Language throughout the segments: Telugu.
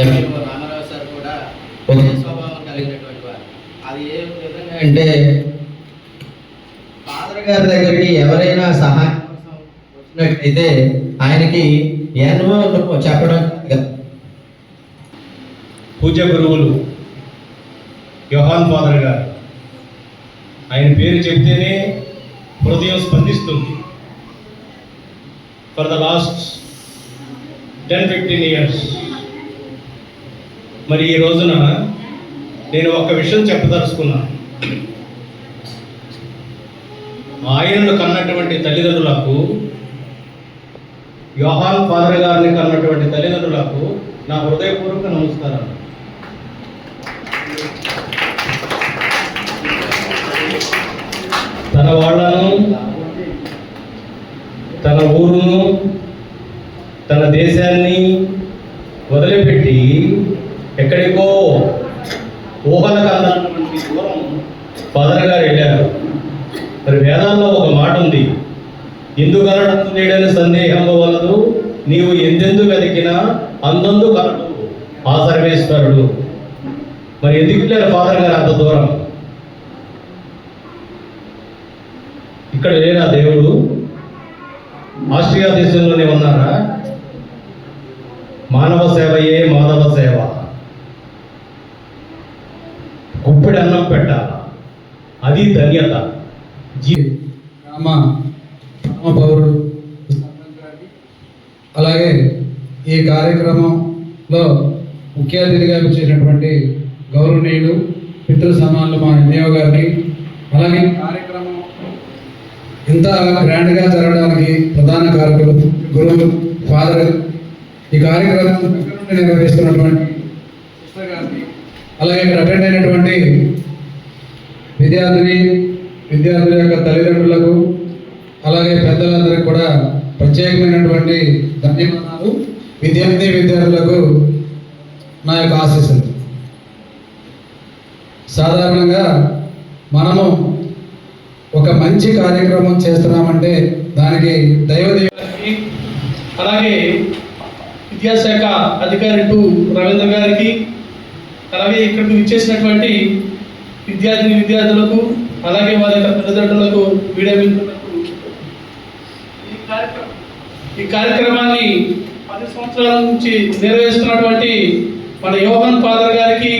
ఎంపీఓ రామారావు సార్ కూడా ఒకే స్వభావం కలిగినటువంటి వారు. అది ఏ విధంగా అంటే ఫాదర్ గారి దగ్గరికి ఎవరైనా సహాయం కోసం వచ్చినట్లయితే ఆయనకి ఎన్నో చెప్పడం పూజ గురువులు యోహాన్ ఫాదర్ గారు ఆయన పేరు చెప్తేనే హృదయం స్పందిస్తుంది. For the last ten fifteen years మరి ఈ రోజున నేను ఒక విషయం చెప్పదలుచుకున్నాను. ఆయనను కన్నటువంటి తల్లిదండ్రులకు యోహాన్ ఫాదర్ గారిని కన్నటువంటి తల్లిదండ్రులకు నా హృదయపూర్వక నమస్కారాలు. తన వాళ్ళను తన ఊరును తన దేశాన్ని వదిలిపెట్టి ఎక్కడికో ఊహల కన్నటువంటి దూరం ఫాదర్ గారు వెళ్ళారు. మరి వేదాల్లో ఒక మాట ఉంది. ఎందుకనడం లేడని సందేహంలో వలదు నీవు ఎందెందు వెతికినా అందందు కనడు ఆ సర్వేశ్వరుడు. మరి ఎందుకు వెళ్ళారు ఫాదర్ గారు అంత దూరం? ఇక్కడ లేనా దేవుడు? ఆస్ట్రియా దేశంలోనే ఉన్నారా? మానవ సేవయే మాధవ సేవ. గుప్పెడు అన్నం పెట్టాల. అది ధన్యత. జీ రామ రామ పౌరుడు అలాగే ఈ కార్యక్రమంలో ముఖ్య అతిథిగా వచ్చేటటువంటి గౌరవనీయులు పితృ సమానులు మా ఎంఏఓ గారిని అలాగే కార్యక్రమం ఇంత గ్రాండ్గా జరగడానికి ప్రధాన కారకులు గురువులు ఫాదర్. ఈ కార్యక్రమం నిర్వహిస్తున్నటువంటి అలాగే ఇక్కడ అటెండ్ అయినటువంటి విద్యార్థిని విద్యార్థుల యొక్క తల్లిదండ్రులకు అలాగే పెద్దలందరికీ కూడా ప్రత్యేకమైనటువంటి ధన్యవాదాలు. విద్యార్థి విద్యార్థులకు నా యొక్క ఆశీస్సులు. సాధారణంగా మనము ఒక మంచి కార్యక్రమం చేస్తున్నామంటే దానికి దైవ అలాగే విద్యాశాఖ అధికారి టు రవీంద్ర గారికి అలాగే ఇక్కడికి విచ్చేసినటువంటి విద్యార్థిని విద్యార్థులకు అలాగే వారి యొక్క తల్లిదండ్రులకు వీడియో మిత్రులకు ఈ కార్యక్రమం ఈ కార్యక్రమాన్ని పది సంవత్సరాల నుంచి నిర్వహిస్తున్నటువంటి మన యోహన్ ఫాదర్ గారికి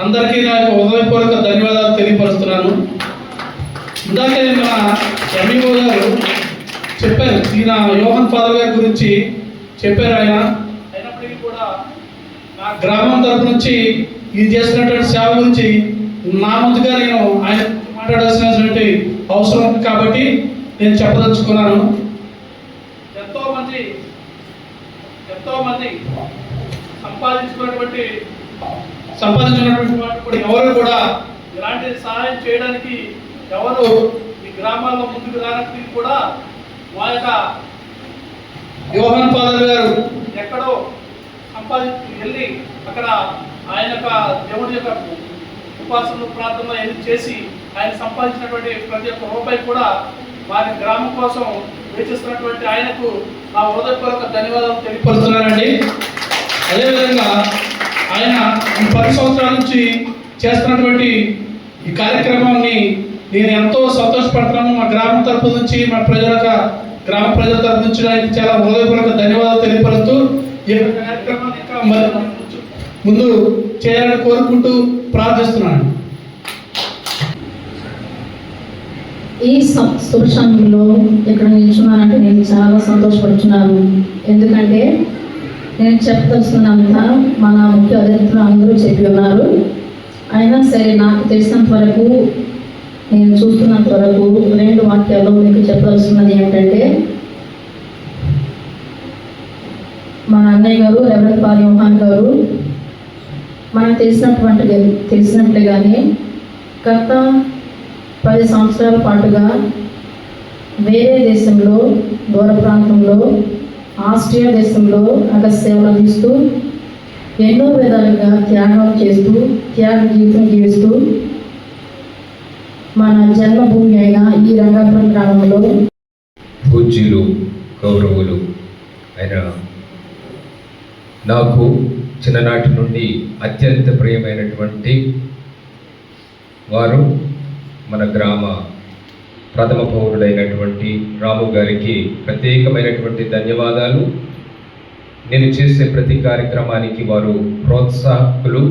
అందరికీ నా యొక్క హృదయపూర్వక ధన్యవాదాలు తెలియపరుస్తున్నాను. ఇందాకే మన ఎంఈఓ గారు చెప్పారు ఈయన యోహన్ ఫాదర్ గారి గురించి చెప్పారు ఆయన. అయినప్పటికీ కూడా నా గ్రామం తరపు నుంచి ఈయన చేసినటువంటి సేవ గురించి నా ముందుగా నేను ఆయన మాట్లాడాల్సినటువంటి అవసరం ఉంది కాబట్టి నేను చెప్పదలుచుకున్నాను. ఎంతో మంది ఎంతో మంది సంపాదించుకున్నటువంటి సంపాదించినటువంటి ఎవరు కూడా ఇలాంటి సహాయం చేయడానికి ఎవరు ఈ గ్రామాల్లో ముందుకు రానప్పటికీ కూడా మా యొక్క యోహన్ ఫాదర్ గారు ఎక్కడో సంపాదించి వెళ్ళి అక్కడ ఆయన యొక్క దేవుడి యొక్క ఉపాసనలు ప్రార్థనలు అన్ని చేసి ఆయన సంపాదించినటువంటి ప్రతి ఒక్క రూపాయి కూడా వారి గ్రామం కోసం వేచిస్తున్నటువంటి ఆయనకు నా హృదయపూర్వక ధన్యవాదాలు తెలియపరుస్తున్నానండి. అదేవిధంగా ఆయన ఈ పది సంవత్సరాల నుంచి చేస్తున్నటువంటి ఈ కార్యక్రమాన్ని నేను ఎంతో సంతోషపడుతున్నాను. మా గ్రామం తరపు నుంచి మా ప్రజల గ్రామ ప్రజల తరపు నుంచి ఆయనకి చాలా హృదయపూర్వక ధన్యవాదాలు తెలియపరుస్తూ ఈ యొక్క కార్యక్రమాన్ని ఇంకా ముందు చేయాలని కోరుకుంటూ ప్రార్థిస్తున్నాను. ఈ సం- శుభ సమయంలో ఇక్కడ నిల్చున్నానంటే నేను చాలా సంతోషపడుతున్నాను ఎందుకంటే నేను చెప్పదలుచుకున్నంత మన ముఖ్య అతిథులు అందరూ చెప్పి ఉన్నారు. అయినా సరే నాకు తెలిసినంత వరకు నేను చూస్తున్నంత వరకు రెండు వాక్యాల్లో మీకు చెప్పదలుచుకున్నది ఏమిటంటే మా అన్నయ్య గారు రెవరెంట్ పాలి మోహన్ గారు మనం తెలిసినటువంటి తెలిసినట్లుగానే గత పది సంవత్సరాల పాటుగా వేరే దేశంలో దూర ప్రాంతంలో ఆస్ట్రియా దేశంలో అక్కడ సేవలు అందిస్తూ ఎన్నో విధాలుగా త్యాగాలు చేస్తూ త్యాగ జీవితం జీవిస్తూ మన జన్మభూమి అయిన ఈ రంగాపురం గ్రామంలో పూజ్యులు గౌరవులు అయిన నాకు చిన్ననాటి నుండి అత్యంత ప్రియమైనటువంటి వారు మన గ్రామ ప్రథమ పౌరుడైనటువంటి రాము గారికి ప్రత్యేకమైనటువంటి ధన్యవాదాలు. నేను చేసే ప్రతి కార్యక్రమానికి వారు ప్రోత్సాహకులు.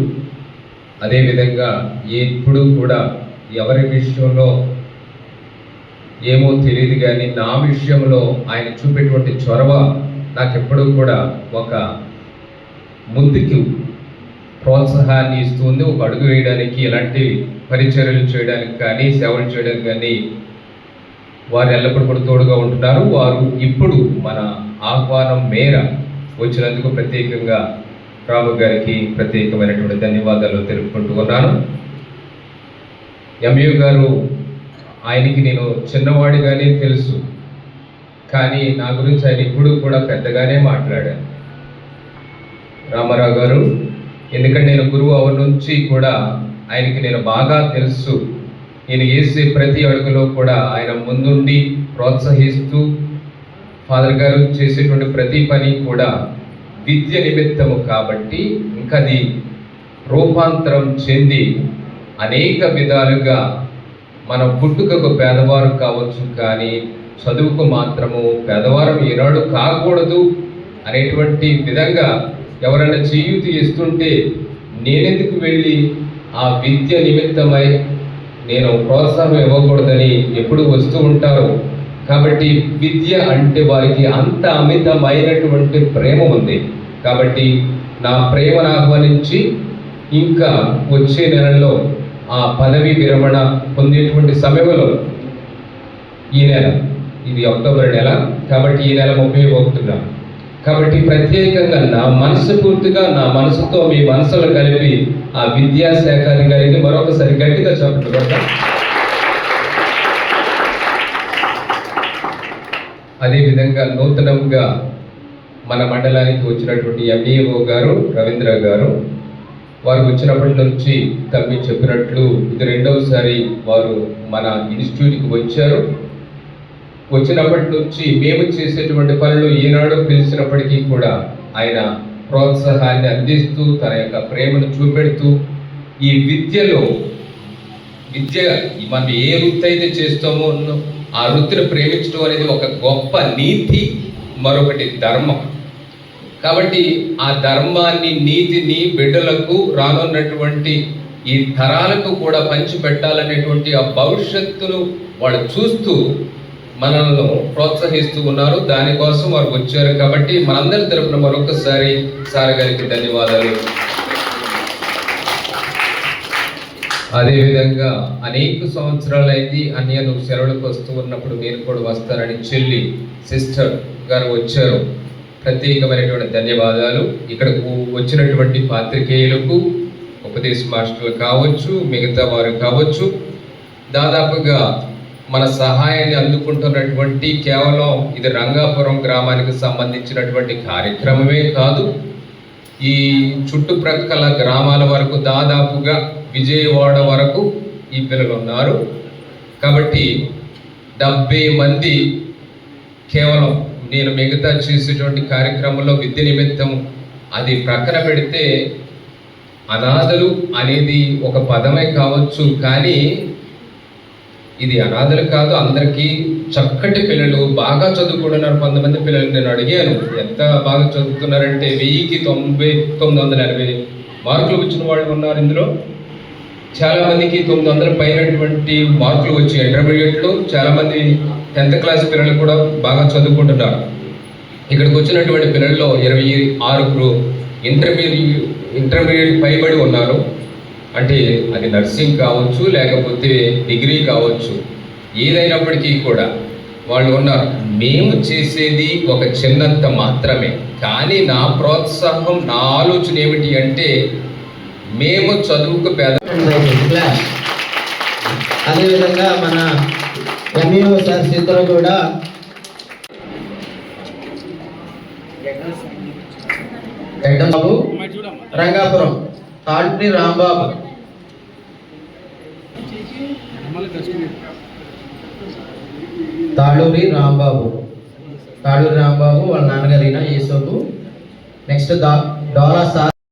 అదేవిధంగా ఎప్పుడూ కూడా ఎవరి విషయంలో ఏమో తెలియదు కానీ నా విషయంలో ఆయన చూపేటువంటి చొరవ నాకెప్పుడూ కూడా ఒక ముందుకు ప్రోత్సాహాన్ని ఇస్తుంది. ఒక అడుగు వేయడానికి ఎలాంటి పరిచర్యలు చేయడానికి కానీ సేవలు చేయడానికి కానీ వారు ఎల్లప్పుడూ కూడా తోడుగా ఉంటున్నారు. వారు ఇప్పుడు మన ఆహ్వానం మేర వచ్చినందుకు ప్రత్యేకంగా రాము గారికి ప్రత్యేకమైనటువంటి ధన్యవాదాలు తెలుపుకుంటూ ఉన్నాను. ఎంయు గారు ఆయనకి నేను చిన్నవాడిగానే తెలుసు. కానీ నా గురించి ఆయన ఇప్పుడు కూడా పెద్దగానే మాట్లాడాను రామారావు గారు ఎందుకంటే నేను గురువు అవర్ నుంచి కూడా ఆయనకి నేను బాగా తెలుసు. నేను వేసే ప్రతి అడుగులో కూడా ఆయన ముందుండి ప్రోత్సహిస్తూ ఫాదర్ గారు చేసేటువంటి ప్రతి పని కూడా విద్య నిమిత్తము కాబట్టి ఇంకా అది రూపాంతరం చెంది అనేక విధాలుగా మన పుట్టుకకు పేదవారు కావచ్చు కానీ చదువుకు మాత్రము పేదవారం ఈనాడు కాకూడదు అనేటువంటి విధంగా ఎవరైనా చేయూతి ఇస్తుంటే నేనెందుకు వెళ్ళి ఆ విద్య నిమిత్తమై నేను ప్రోత్సాహం ఇవ్వకూడదని ఎప్పుడు వస్తూ ఉంటారు? కాబట్టి విద్య అంటే వారికి అంత అమితమైనటువంటి ప్రేమ ఉంది. కాబట్టి నా ప్రేమను ఆహ్వానించి ఇంకా వచ్చే నెలలో ఆ పదవి విరమణ పొందేటువంటి సమయంలో ఈ నెల ఇది అక్టోబర్ నెల కాబట్టి ఈ నెల ముప్పై ఒకటిన కాబట్టి ప్రత్యేకంగా నా మనసు పూర్తిగా నా మనసుతో మీ మనసులు కలిపి ఆ విద్యాశాఖ అధికారిని మరొకసారి గట్టిగా చెప్పండి. అదేవిధంగా నూతనంగా మన మండలానికి వచ్చినటువంటి ఎంఈఓ గారు రవీంద్ర గారు వారు వచ్చినప్పటి నుంచి తమ్మి చెప్పినట్లు ఇది రెండవసారి వారు మన ఇన్స్టిట్యూట్కి వచ్చారు. వచ్చినప్పటి నుంచి మేము చేసేటువంటి పనులు ఈనాడు పిలిచినప్పటికీ కూడా ఆయన ప్రోత్సాహాన్ని అందిస్తూ తన యొక్క ప్రేమను చూపెడుతూ ఈ విద్యలో విద్య మనం ఏ వృత్తి అయితే చేస్తామో ఆ వృత్తిని ప్రేమించడం అనేది ఒక గొప్ప నీతి మరొకటి ధర్మం. కాబట్టి ఆ ధర్మాన్ని నీతిని బిడ్డలకు రానున్నటువంటి ఈ తరాలకు కూడా పంచి పెట్టాలనేటువంటి ఆ భవిష్యత్తును వాళ్ళు చూస్తూ మనల్ని ప్రోత్సహిస్తూ ఉన్నారు. దానికోసం వారు వచ్చారు కాబట్టి మనందరి తరపున మరొకసారి సార్ గారికి ధన్యవాదాలు. అదేవిధంగా అనేక సంవత్సరాలైంది అన్య నువ్వు సెలవులకు వస్తూ ఉన్నప్పుడు నేను కూడా వస్తానని చెల్లి సిస్టర్ గారు వచ్చారు. ప్రత్యేకమైనటువంటి ధన్యవాదాలు. ఇక్కడకు వచ్చినటువంటి పాత్రికేయులకు ఉపదేశ మాస్టర్లు కావచ్చు మిగతా వారు కావచ్చు దాదాపుగా మన సహాయాన్ని అందుకుంటున్నటువంటి కేవలం ఇది రంగాపురం గ్రామానికి సంబంధించినటువంటి కార్యక్రమమే కాదు ఈ చుట్టుప్రక్కల గ్రామాల వరకు దాదాపుగా విజయవాడ వరకు ఈ పిల్లలు ఉన్నారు. కాబట్టి డెబ్బై మంది కేవలం నేను మిగతా చేసేటువంటి కార్యక్రమంలో విద్య నిమిత్తం అది ప్రక్కన పెడితే అనాథలు అనేది ఒక పదమే కావచ్చు. కానీ ఇది అనాథలు కాదు అందరికీ చక్కటి పిల్లలు బాగా చదువుకుంటున్నారు కొంతమంది పిల్లలు నేను అడిగాను. ఎంత బాగా చదువుతున్నారంటే వెయ్యికి తొంభై తొమ్మిది వందల ఎనభై మార్కులు వచ్చిన వాళ్ళు ఉన్నారు ఇందులో. చాలా మందికి తొమ్మిది వందల పైనటువంటి మార్కులు వచ్చి ఇంటర్మీడియట్లో చాలామంది టెన్త్ క్లాస్ పిల్లలు కూడా బాగా చదువుకుంటున్నారు. ఇక్కడికి వచ్చినటువంటి పిల్లల్లో ఇరవై ఆరుగురు ఇంటర్మీడియట్ ఇంటర్మీడియట్ పైబడి ఉన్నారు. అంటే అది నర్సింగ్ కావచ్చు లేకపోతే డిగ్రీ కావచ్చు ఏదైనప్పటికీ కూడా వాళ్ళు ఉన్నారు. మేము చేసేది ఒక చిన్నంత మాత్రమే. కానీ నా ప్రోత్సాహం నా ఆలోచన ఏమిటి అంటే మేము చదువుకు పేద అదేవిధంగా మన ఎంఈఓ సార్ ఇద్దరు కూడా బాబు రంగాపురం తాడ్రి రాంబాబు. తాళూరి రాంబాబు. తాళూరి రాంబాబు వాళ్ళ నాన్నగారు ఈయన యేసోబు నెక్స్ట్ దా డోలా సార్